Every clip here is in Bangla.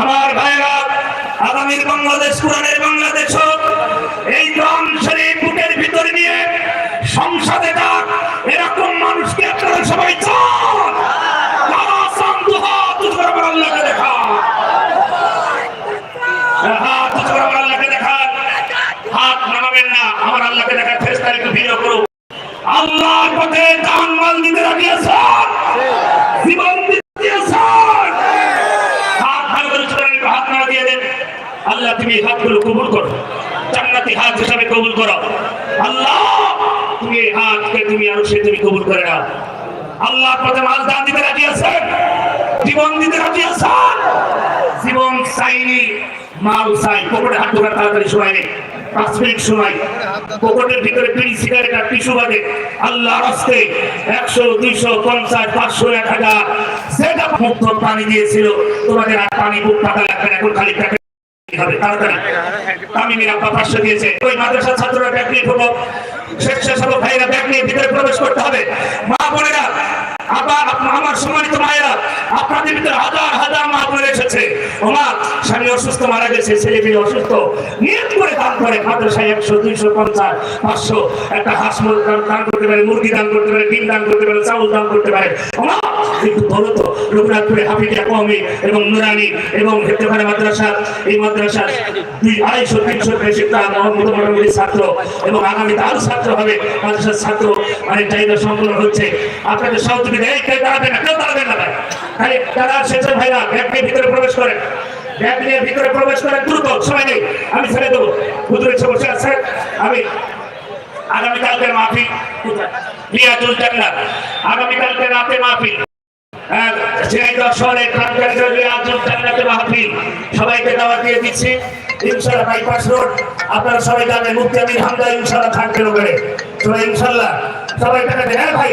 আমার ভাইরা, আগামীর বাংলাদেশ, কোরআনের বাংলাদেশ এই গ্রাম শরীফ বুকের ভিতরে নিয়ে সংসদে যাক, এরকম মানুষকে আপনারা সবাই আল্লাহর পথে জান মাল দিতে রাজি জীবন দিতে দিয়েছেন হাত ভালো করে উঁচু করেন, একটু হাত নাড়া দিয়ে দেন আল্লাহ, তুমি এই হাতগুলো কবুল করো। জান্নাতি হাত হিসাবে কবুল করো। আল্লাহ, তুমি এই হাতকে তুমি আরও সে তুমি কবুল করে নাও। আল্লাহর পথে মাল দান দিতে রাজি আছেন? জীবন দিতে রাজি আছেন? জীবন চাইনি, মাল চাই। পকেটে হাত ঢোকার তাড়াতাড়ি সময় নেই। পাঁচ মিনিট সময়। পকেটের ভিতরে সিগারেট আর বাদে আল্লাহ রাস্তে একশো, দুইশো, পঞ্চাশ, পাঁচশো, এক হাজার। সেটা মুক্ত পানি দিয়েছিল। তোমাদের আর পানি বুক টাকা লাগবে না, এখন খালি হবে তাড়াতাড়ি দিয়েছে। ওই মাদ্রাসার ছাত্ররা ব্যাগ নিয়ে ঢুকো স্বেচ্ছাসেবক ভাইরা ব্যাগ নিয়ে ভিতরে প্রবেশ করতে হবে। মা বোনেরা, আবার আমার সম্মানিত মায়েরা, আপনাদের ভিতরে হাজার হাজার মা বোনের এসেছে ওমা স্বামী অসুস্থ, মারা গেছে, ছেলে মেয়ে অসুস্থ। নিয়ত করে দান করে মাদ্রাসায় একশো, দুইশো, পঞ্চাশ, পাঁচশো। একটা হাঁস দান- করতে পারে, মুরগি দান করতে পারে, ডিম দান করতে পারে, চাউল দান করতে পারে। মাদ্রাসা ছাত্র এবং ছাত্র মানে চাহিদা সম্পূর্ণ হচ্ছে। আপনাদের সহযোগিতা খালি যারা শেষের ভাইরা ব্যাগ নিয়ে ভিতরে প্রবেশ করেন ব্যাগ নিয়ে ভিতরে প্রবেশ করেন দ্রুত সময় নেই আমি ছেড়ে দেবো। হুজুরের বসে আছেন আমি আগামীকালকের মাহফিল লিয়াজুল জান্নাত। আগামীকালকে রাতে মাহফিল। হ্যাঁ, সবাইকে দাওয়াত দিয়ে দিচ্ছি। ইনশাআল্লাহ বাইপাস রোড আপনারা সবাই জানেন মুক্তি আমির হামদা ইনশাআল্লাহ থাকবেন ওখানে। সবাই ইনশাআল্লাহ সবাই টাকা দেন। হ্যাঁ ভাই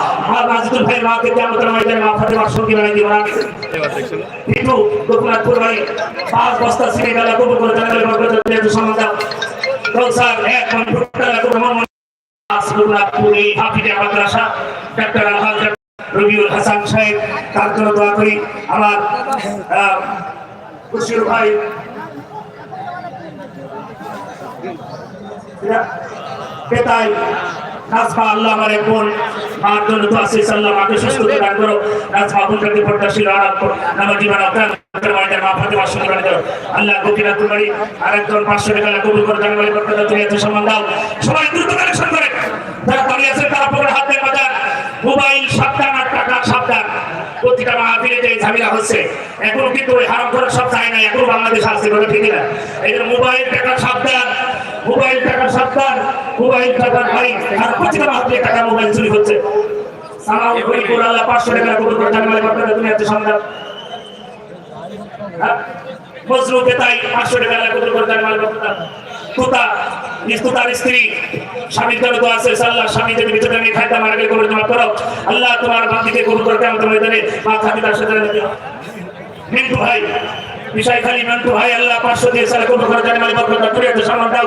আর মাজিদুল ভাই মাকে কেমন ময়দানে মা ফাতেমার সঙ্গী দিও না। ভাই পাঁচ বস্তা সিনে করে দোসার এক ডাক্তার আলহাজ, রবিউল হাসান সাহেব, তার জন্য দোয়া করি। আমার খুশির ভাই। পেতাই আল্লাহ আমার এক বোন। মার জন্য তো আসিস আল্লাহ মাকে সুস্থ দান করো। নাজমা বোনটাকে পর্দাশীল আরাম নামাজি বানা মা ফাতেমা শুনে বানা দাও। আল্লাহ গোপীনাথ বাড়ি আরেকজন পাঁচশো টাকা দাও সবাই দ্রুত করে। যারা দাঁড়িয়ে আছে, তারা মোবাইল সাবধান টাকা সাবধান। প্রতিটা মাহফিলে ঝামেলা হচ্ছে, এখনও কিন্তু ওই হারাম সব চায় না এখনও বাংলাদেশ আছে বলে ঠিক না এই মোবাইল, টাকা সাবধান। মোবাইল টাকা সাবধান মোবাইল টাকার ভাই। আর প্রতিটা মাহফিলে টাকা মোবাইল চুরি হচ্ছে। সালাম করি করে আল্লাহ পাঁচশো টাকা কবুল করে জানলে আপনারা তুমি এত সন্ধান। বজ্র বেতাই পাঁচশো টাকা আল্লাহ কবুল করে আপনারা তুতা নিস্তুতার স্ত্রী স্বামীর তো আছে আল্লাহ স্বামী যদি ভিতরে নিয়ে খাইতে মারা গেলে কবুল তোমার করো। আল্লাহ তোমার বান্দিকে কবুল করতে আমাদের ময়দানে মা খাদি তার সাথে মিন্টু ভাই বিষয় খালি মিন্টু ভাই আল্লাহ পাঁচশো দিয়ে সালে কবুল করে জানলে মালিক বরকত তুমি এত সম্মান দাও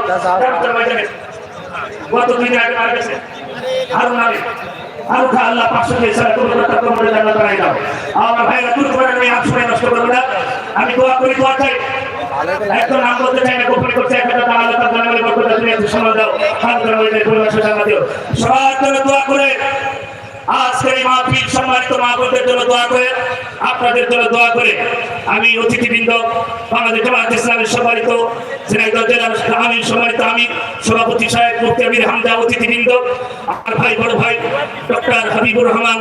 গত দুই দিন আগে মারা গেছে হারুন আলী হারুন খা আল্লাহ পাঁচশো দিয়ে সালে কবুল করে তার কবরে জান্নাত বানাই দাও আমার ভাইরা দূর করে আমি আপ শুনে নষ্ট করব না আমি দোয়া করি দোয়া চাই একজন নাম বলতে চাই না গোপন করছে একটা আল্লাহ তার বরকত দাও হাত করে পরিবেশে জান্নাত দিও সবার জন্য দোয়া করে আজকের এই মাহফিল সম্মানিত মা বোনদের জন্য দোয়া করে, আপনাদের জন্য দোয়া করে আমি অতিথিবৃন্দ, বাংলাদেশ জামাত ইসলামের সম্মানিত ঝিনাইদহ জেলার আমি সম্মানিত আমি সভাপতি সাহেব, মুফতি আমির হামদা, অতিথিবৃন্দ, আমার ভাই, বড় ভাই, ডক্টর হাবিবুর রহমান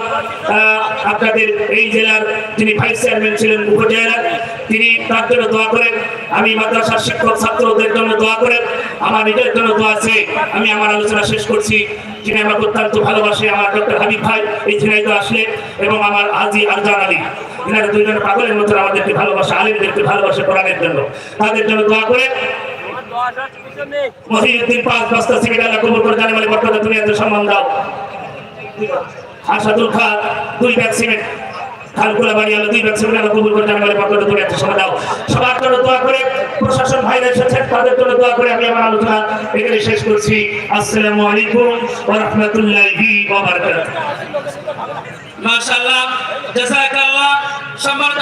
আপনাদের এই জেলার যিনি ভাইস চেয়ারম্যান ছিলেন উপজেলার, তিনি তার জন্য দোয়া করেন আমি মাদ্রাসার শিক্ষক ছাত্রদের জন্য দোয়া করেন আমার নিজের জন্য দোয়া আছে আমি আমার আলোচনা শেষ করছি। যিনি আমার অত্যন্ত ভালোবাসে, আমার ডক্টর হাবিব ভাই, এই ঝিনাইদ আসলে, এবং আমার আজি আরজান আলী। এনারা দুইজন পাগলের মতো আমাদেরকে ভালোবাসে, আলিমদেরকে ভালোবাসে কোরআনের জন্য। তাদের জন্য দোয়া করে। বলে তুমি সম্মান দাও। খা দুই বাড়ি আলো দুই বলে তুমি সম্মান দাও। দোয়া করে, প্রশাসন তাদের জন্য দোয়া করে, আমি আমার আলোচনা এখানে শেষ করছি। আসসালামু আলাইকুম ওয়া রাহমাতুল্লাহি ওয়া বারাকাতুহু। মাশাআল্লাহ জাযাকাল্লাহ সম্মানিত